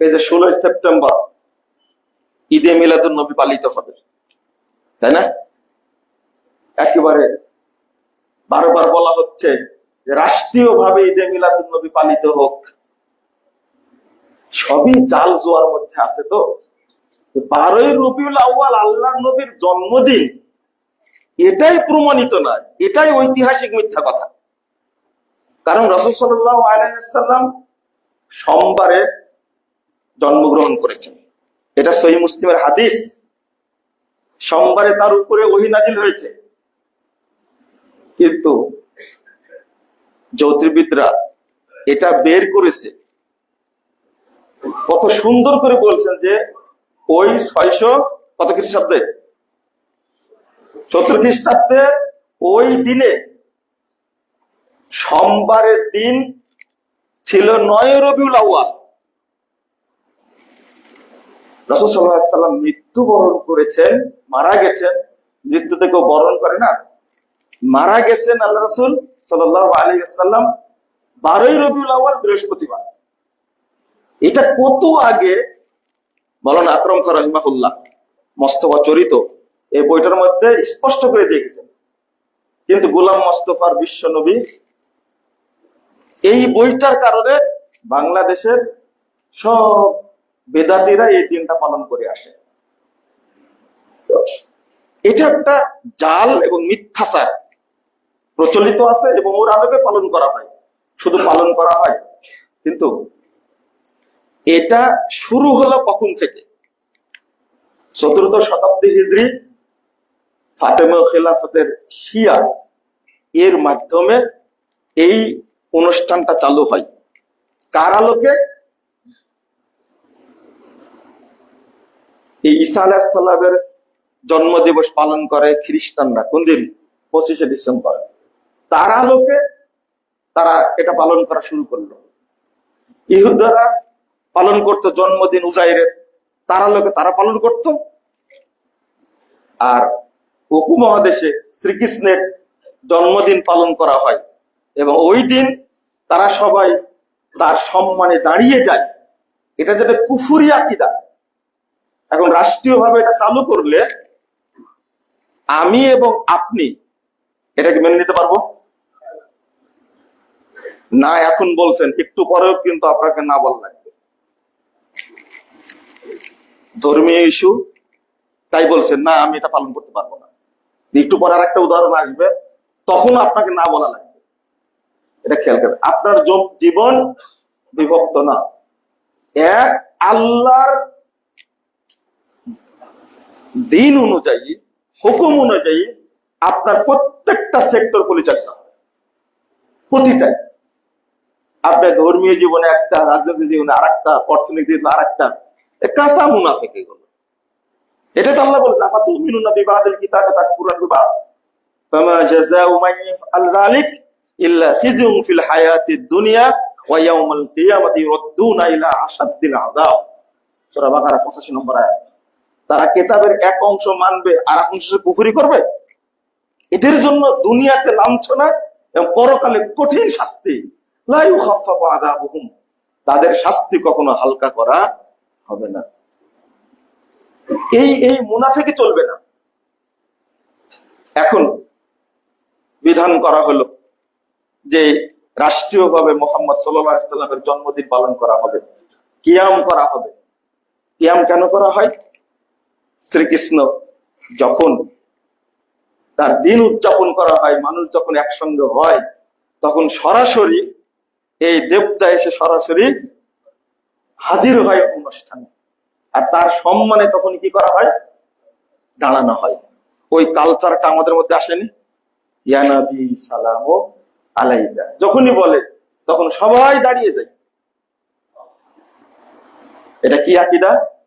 এই যে ষোলোই সেপ্টেম্বর, ঈদে মিলাদুল নবী পালিত হবে, তাই না? একেবারে বারবার বলা হচ্ছে যে রাষ্ট্রীয় ভাবে ঈদে মিলাদুল নবী পালিত হোক। সবই জাল জোয়ার মধ্যে আছে তো। বারোই রবিউল আউ্য়াল আল্লাহ নবীর জন্মদিন, এটাই প্রমাণিত নয় এটাই ঐতিহাসিক মিথ্যা কথা। কারণ সাল্লাহ আলাইসাল্লাম সোমবারে জন্মগ্রহণ করেছেন। এটা সহি মুসলিমের হাদিস। সোমবারে তার উপরে ওহি নাজিল হয়েছে। কিন্তু জ্যোতির্বিদরা এটা বের করেছে। কত সুন্দর করে বলছেন যে ওই ছয়শো কত খ্রিস্টাব্দে সত্তর খ্রিস্টাব্দে ওই দিনে সোমবারের দিন ছিল নয় রবিউল আউয়াল। রসুল সাল্লাম মৃত্যুবরণ করেছেন, মারা গেছেন। মৃত্যু থেকেও বরণ করে না। মারা গেছেন আল্লাহ রসুল সাল্লাহ আলী সাল্লাম বারোই রবিউল আউয়াল, বৃহস্পতিবার। এটা কত আগে? মৌলানা আকরম খা রহিমাহুল্লাহ, মস্তফা চরিত এই বইটার মধ্যে স্পষ্ট করে দিয়েছেন। কিন্তু গোলাম মস্তফার বিশ্ব নবী এই বইটার কারণে বাংলাদেশের সব বেদাতিরা এই দিনটা পালন করে আসে। এটা একটা জাল এবং মিথ্যাচার প্রচলিত আছে এবং ওর আলোকে পালন করা হয়। শুধু পালন করা হয়। কিন্তু এটা শুরু হলো কখন থেকে? চতুর্থ শতাব্দী হিজড়ি ফাতেমা খেলাফতের শিয়া এর মাধ্যমে এই অনুষ্ঠানটা চালু হয়। কার আলোকে? এই ঈসা আলাহিসাল্লামের জন্ম দিবস পালন করে খ্রিস্টানরা কোন দিন? পঁচিশে ডিসেম্বর। তার আলোকে তারা এটা পালন করা শুরু করল। ইহুদারা পালন করত জন্মদিন উজাইরের। তার আলোকে তারা পালন করত। আর উপমহাদেশে শ্রীকৃষ্ণের জন্মদিন পালন করা হয় এবং ওই দিন তারা সবাই তার সম্মানে দাঁড়িয়ে যায়। এটা যেটা কুফুরি আকিদা। এখন রাষ্ট্রীয়ভাবে এটা চালু করলে আমি এবং আপনি এটাকে মেনে নিতে পারব? না, এখন বলছেন, একটু পরেও কিন্তু আপনাকে না বলা লাগবে। ধর্মীয় ইস্যু, তাই বলছেন, না, আমি এটা পালন করতে পারব না। একটু পরে আর একটা উদাহরণ আসবে, তখন আপনাকে না বলা লাগবে। এটা খেয়াল করেন আপনার জীবন বিভক্ত না। এক, আল্লাহর দিন অনুযায়ী হুকুম অনুযায়ী আপনার প্রত্যেকটা সেক্টর পরিচালিত হবে প্রতিটাই আপনার ধর্মীয় জীবনে একটা রাজনৈতিক জীবনে আর একটা অর্থনৈতিক জীবনে আর একটা কাঁচা মুনাফেক এগুলো এটা তো আল্লাহ বলছে আপা তুমি নুনা বিবাদের কিতাবে তার পুরান বিবাহ فما جزاء من يفعل ذلك إلا خزي في الحياة الدنيا ويوم القيامة يردون إلى أشد العذاب সূরা বাকারা 85 নম্বর আয়াত তারা কেতাবের এক অংশ মানবে আর এক অংশ কুফরি করবে? এদের জন্য দুনিয়াতে লাঞ্ছনা এবং পরকালে কঠিন শাস্তি। তাদের শাস্তি কখনো হালকা করা হবে না। এই এই মুনাফিকে চলবে না। এখন বিধান করা হলো যে রাষ্ট্রীয়ভাবে মোহাম্মদ সাল্লামের জন্মদিন পালন করা হবে। কিয়াম করা হবে। কিয়াম কেন করা হয়? শ্রীকৃষ্ণ যখন তার দিন উদযাপন করা হয়, মানুষ যখন একসঙ্গে হয়, তখন সরাসরি এই দেবতা এসে সরাসরি হাজির হয় অনুষ্ঠানে। আর তার সম্মানে তখন কি করা হয়? দাঁড়ানো হয়। ওই কালচারটা আমাদের মধ্যে আসেনি। ইয়ানাবি সালাম আলাইদা যখনই বলে, তখন সবাই দাঁড়িয়ে যায়। এটা কি আকিদা?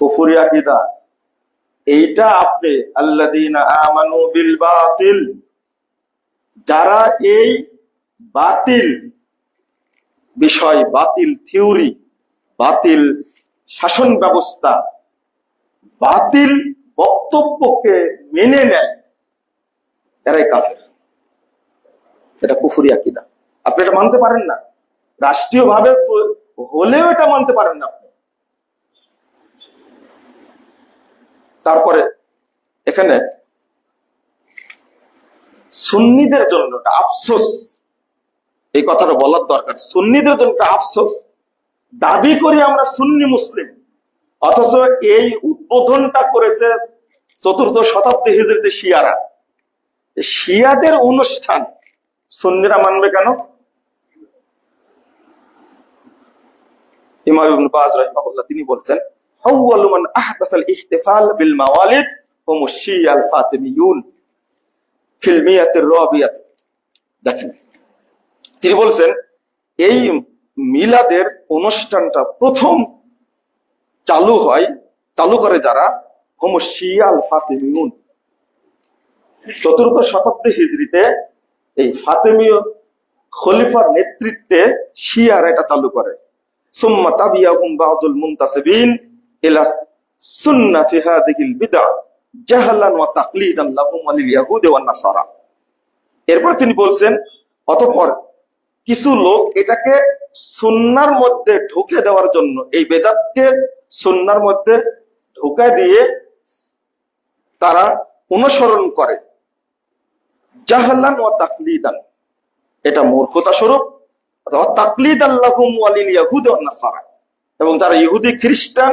কুফুরি আকিদা। এইটা আপনি আল্লাদিনা আমানু বিল বাতিল, যারা এই বাতিল বিষয়, বাতিল থিওরি, বাতিল শাসন ব্যবস্থা, বাতিল বক্তব্যকে মেনে নেয়, এরাই কাফের। এটা কুফুরি আকিদা। আপনি এটা মানতে পারেন না। রাষ্ট্রীয় ভাবে হলেও এটা মানতে পারেন না আপনি। তারপরে এখানে সুন্নিদের জন্য আফসোস, এই কথাটা বলার দরকার। সুন্নিদের জন্য আফসোস। দাবি করি আমরা সুন্নি মুসলিম। অথচ এই উদ্বোধনটা করেছে চতুর্থ শতাব্দী হিজড়িতে শিয়ারা। শিয়াদের অনুষ্ঠান সুন্নিরা মানবে কেন? ইমাম তিনি বলছেন ফাতিমিয়ুন। তিনি বলছেন, এই মিলাদের অনুষ্ঠানটা প্রথম চালু হয়, চালু করে যারা? হোম শিয়াল ফাতিমিউন চতুর্থ শতাব্দী হিজড়িতে এই ফাতেমীয় খলিফার নেতৃত্বে শিয়ার এটা চালু করে। সুম্মা তাবিয়াহুম বাদুল মুনতাসিবিন। এরপর তিনি বলছেন, অতঃপর কিছু লোক এটাকে সুন্নার মধ্যে ঢুকে দেওয়ার জন্য, এই বেদাতকে সুন্নার মধ্যে ঢুকে দিয়ে তারা অনুসরণ করে। জাহালান ও তাকলিদান, এটা মূর্খতা স্বরূপ তাকলিদ আল্লাহুম এবং যারা ইহুদি খ্রিস্টান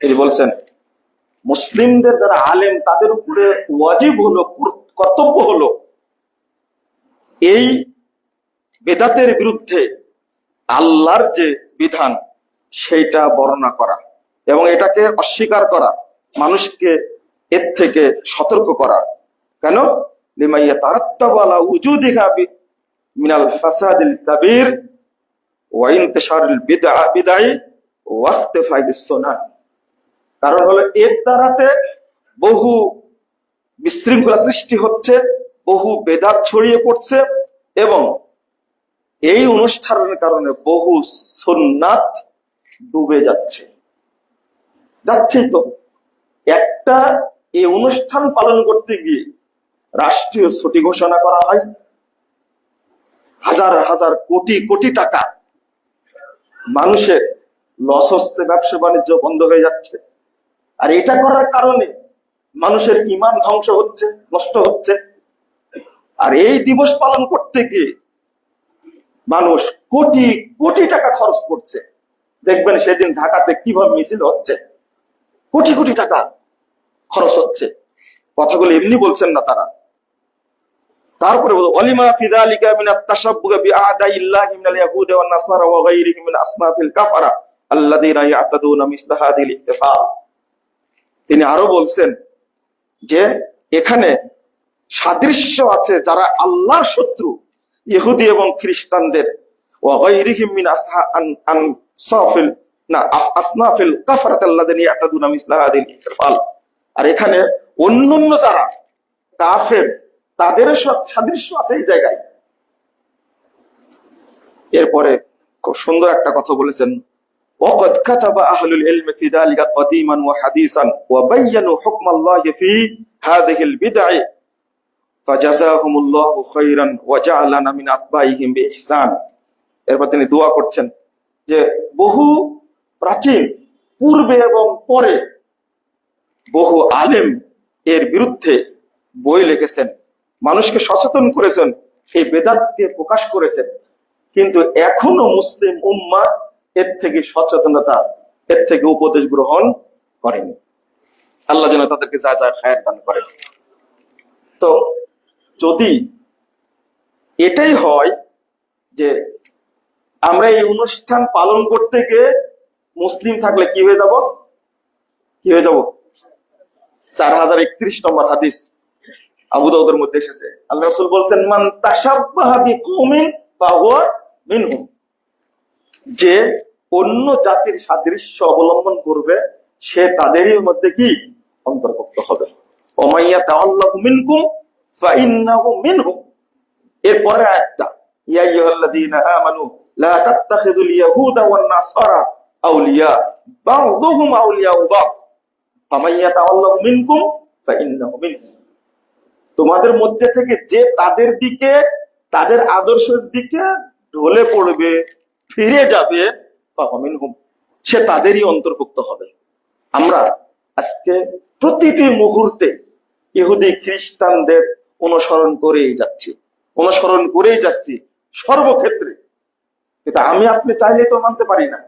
তিনি বলছেন, মুসলিমদের যারা আলেম, তাদের উপরে ওয়াজিব হলো, কর্তব্য হলো এই বেদাতের বিরুদ্ধে আল্লাহর যে বিধান, সেইটা বর্ণনা করা এবং এটাকে অস্বীকার করা, মানুষকে এর থেকে সতর্ক করা। কেন? লিমাইয়া তারাত্তাবালা উজুদিঘা মিনাল ফাসাদিল কাবির কারণ হলো, এর দ্বারাতে বহু বিশৃঙ্খলা সৃষ্টি হচ্ছে, বহু বেদাত ছড়িয়ে পড়ছে এবং এই অনুষ্ঠানের কারণে বহু সুন্নাত ডুবে যাচ্ছে। যাচ্ছেই তো। একটা এই অনুষ্ঠান পালন করতে গিয়ে রাষ্ট্রীয় ছুটি ঘোষণা করা হয়। হাজার হাজার কোটি কোটি টাকা মানুষের লস হচ্ছে, ব্যবসা বাণিজ্য বন্ধ হয়ে যাচ্ছে। আর এটা করার কারণে মানুষের ইমান ধ্বংস হচ্ছে, নষ্ট হচ্ছে। আর এই দিবস পালন করতে গিয়ে মানুষ কোটি কোটি টাকা খরচ করছে। দেখবেন সেদিন ঢাকাতে কীভাবে মিছিল হচ্ছে। কোটি কোটি টাকা খরচ হচ্ছে। কথাগুলো এমনি বলছেন না তারা। তারপরে বলো, অলিমা বিআদাইল্লাহি মিনাল ইয়াহুদি ওয়ান নাসারা ওয়া গায়রিহিম মিন কাফারা আল্লাযীনা ইয়াতাদুনা তিনি আরও বলছেন যে, এখানে সাদৃশ্য আছে যারা আল্লাহর শত্রু, ইহুদি এবং খ্রিস্টানদের। ওয়াগাইরিহিম মিন আসহা আন সাফিল, না আসনাফিল কাফারাত আল্লাযিনা ইয়াতাদুনা আর এখানে অন্যান্য যারা কাফের তাদের সাদৃশ্য আছে এই জায়গায় এরপরে খুব সুন্দর একটা কথা বলেছেন وقد كتب أهل العلم في ذلك قديما وحديثا وبينوا حكم الله في هذه البدع فجزاهم الله خيرا وجعلنا من أتباعهم بإحسان এরপর তিনি দোয়া করছেন যে বহু প্রাচীন পূর্বে এবং পরে বহু আলেম এর বিরুদ্ধে বই লিখেছেন মানুষকে সচেতন করেছেন, এই বেদাতকে প্রকাশ করেছেন। কিন্তু এখনও মুসলিম উম্মা এর থেকে সচেতনতা, এর থেকে উপদেশ গ্রহণ করেনি। আল্লাহ যেন তাদেরকে যা যা খায়ের দান করেন। তো যদি এটাই হয় যে আমরা এই অনুষ্ঠান পালন করতে গিয়ে মুসলিম থাকলে কি হয়ে যাব? কি হয়ে যাব? চার হাজার একত্রিশ নম্বর হাদিস। আবু দাউদের মধ্যে এসেছে। আল্লাহ রাসূল বলছেন, মান তাশাব্বাহা বিকৌমিন ফাহুয়া যে অন্য জাতির সাদৃশ্য অবলম্বন করবে, সে তাদেরই মধ্যে কি? অন্তর্ভুক্ত হবে। ওমাইয়া তাআল্লাহু মিনকুম ফাইন্নাহু এরপরে আয়াতটা ইয়া আইয়ুহাল্লাযীনা আমানু লা তাত্তাখিযুল ইয়াহুদা ওয়ান নাসারা আউলিয়া বা'দুহুম আউলিয়াউ বা'দ ফামান ইয়াতাওয়াল্লাহু মিনকুম ফাইন্নাহু তোমাদের মধ্যে থেকে যে তাদের দিকে, তাদের আদর্শের দিকে ঢলে পড়বে, ফিরে যাবে সে তাদেরই অন্তর্ভুক্ত হবে। আমরা আজকে প্রতিটি মুহূর্তে ইহুদি খ্রিস্টানদের অনুসরণ করেই যাচ্ছি। অনুসরণ করেই যাচ্ছি সর্বক্ষেত্রে। কিন্তু আমি আপনি চাইলে তো মানতে পারি না।